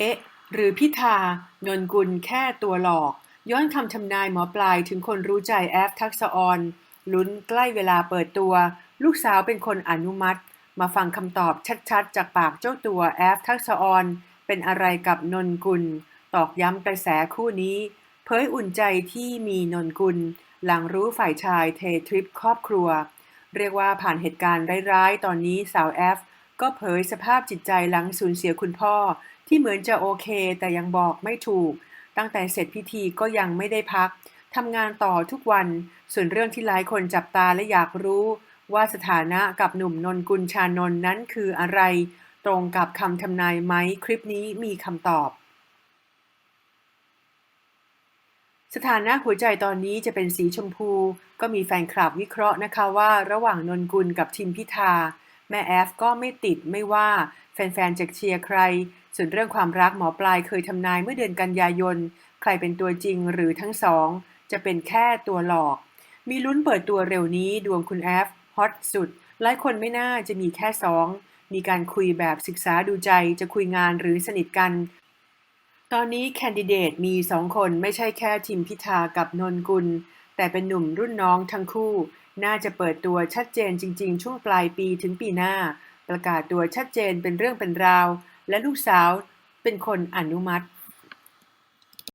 เอ๊ะ หรือพิธานนกุลแค่ตัวหลอก ย้อนคำทำนายหมอปลายถึงคนรู้ใจแอฟทักษออน ลุ้นใกล้เวลาเปิดตัว ลูกสาวเป็นคนอนุมัติ มาฟังคำตอบชัดๆ จากปากเจ้าตัวแอฟทักษออน เป็นอะไรกับนนกุล ตอกย้ำกระแสคู่นี้ เผยอุ่นใจที่มีนนกุล หลังรู้ฝ่ายชายเททริปครอบครัว เรียกว่าผ่านเหตุการณ์ร้ายๆ ตอนนี้สาวแอฟ ก็เผยสภาพจิตใจหลังสูญเสียคุณพ่อ ที่เหมือนจะโอเค แต่ยังบอกไม่ถูก ตั้งแต่เสร็จพิธีก็ยังไม่ได้พักทำงานต่อทุกวัน ส่วนเรื่องที่หลายคนจับตาและอยากรู้ ว่าสถานะกับหนุ่มนนกุลชานนท์นั้นคืออะไร ตรงกับคำทำนายไหมคลิปนี้มีคำตอบ สถานะหัวใจตอนนี้จะเป็นสีชมพู ก็มีแฟนคลับวิเคราะห์นะคะว่าระหว่างนนกุลกับทิมพิธา แม่แอฟก็ไม่ติดไม่ว่าแฟนๆจะเชียร์ใคร ส่วนเรื่องความรักหมอปลายเคยทำนายเมื่อเดือนกันยายน ใครเป็นตัวจริงหรือทั้งสอง จะเป็นแค่ตัวหลอก มีลุ้นเปิดตัวเร็วนี้ดวงคุณแอฟฮอตสุด หลายคนไม่น่าจะมีแค่สอง มีการคุยแบบศึกษาดูใจจะคุยงานหรือสนิทกัน ตอนนี้แคนดิเดตมีสองคนไม่ใช่แค่ทิมพิธากับนนกุลแต่เป็นหนุ่มรุ่นน้องทั้งคู่ น่าจะเปิดตัวชัดเจนจริง ๆ ช่วงปลายปีถึงปีหน้า ประกาศตัวชัดเจนเป็นเรื่องเป็นราว และลูกสาวเป็นคนอนุมัติ